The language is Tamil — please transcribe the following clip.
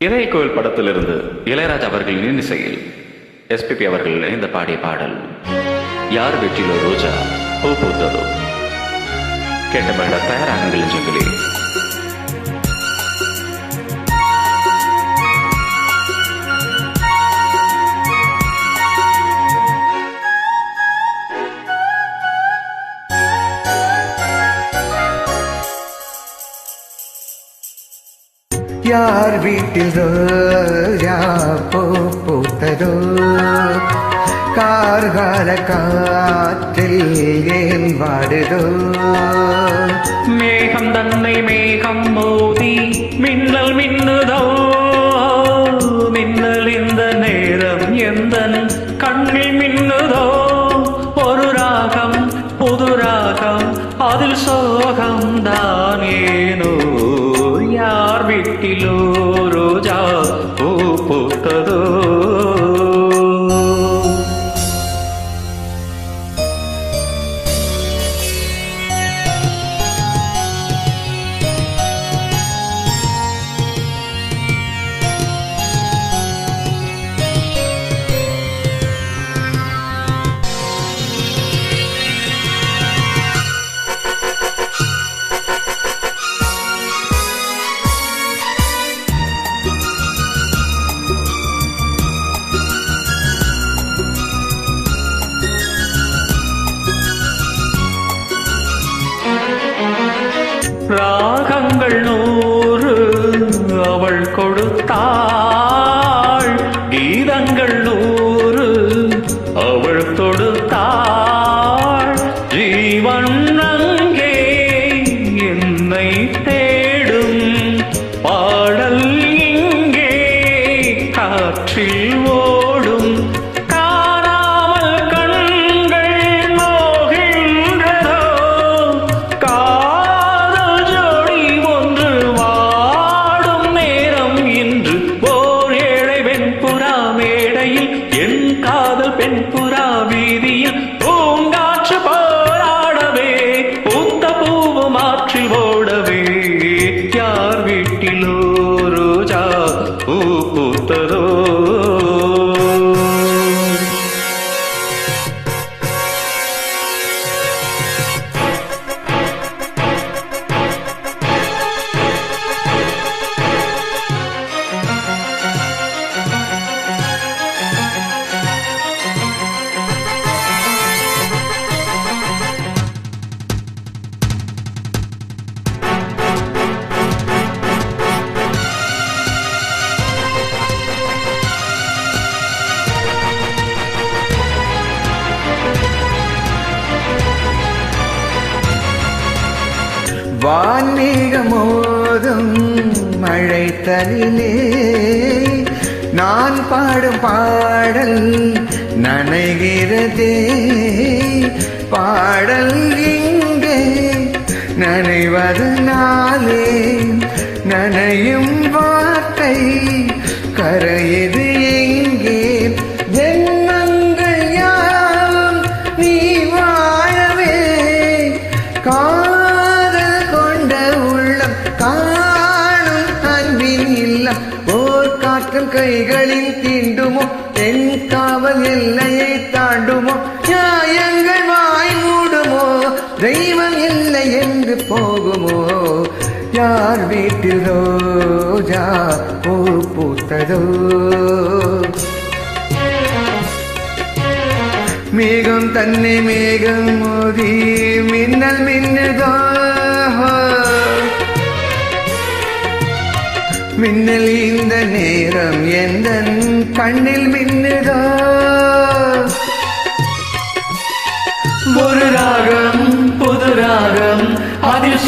இளைய கோவில் படத்திலிருந்து இளையராஜா அவர்களின் இசையில் எஸ்பிபி அவர்கள் இணைந்த பாடிய பாடல் யார் வெற்றிலோ ரோஜா பூ பூத்ததோ? கேட்ட மேட தயாராகுங்கள் ஜங்கிலி யார் வீட்டில் ரோஜா பூ பூத்ததோ? கார்கால காற்றில் ஏன் வாடுதோ? மேகம் தன்னை மேகம் மோதி மின்னல் மின்னுதோ? மின்னல் இந்த நேரம் எந்த கண்ணில் மின்னுதோ? ஒரு ராகம் புது ராகம் அதில் சோகம் தான் ஏனோ? ராகங்கள் நூறு அவள் கொடுத்தாள். கீதங்கள் நூறு அவள் தொடுத்தாள் ஜீவன் அங்கே என்னை வான்மீகமோதும் மழை தலிலே நான் பாடும் பாடல் நனைகிறதே. பாடல் இங்கே நனைவதனாலே நனையும் வார்த்தை கரை ஓர் காற்றும் கைகளில் தீண்டுமோ? என் காவல் எல்லையை தாண்டுமோ? நியாயங்கள் வாய் மூடுமோ? தெய்வம் இல்லை என்று போகுமோ? யார் வீட்டில் ரோஜா பூ பூத்ததோ? மேகம் தன்னை மேகம் மோதி மின்னல் மின்னுதோ? மின்னல் இந்த நேரம் எந்த கண்ணில் மின்னுதா? ஒரு ராகம் புது ராகம் அதில்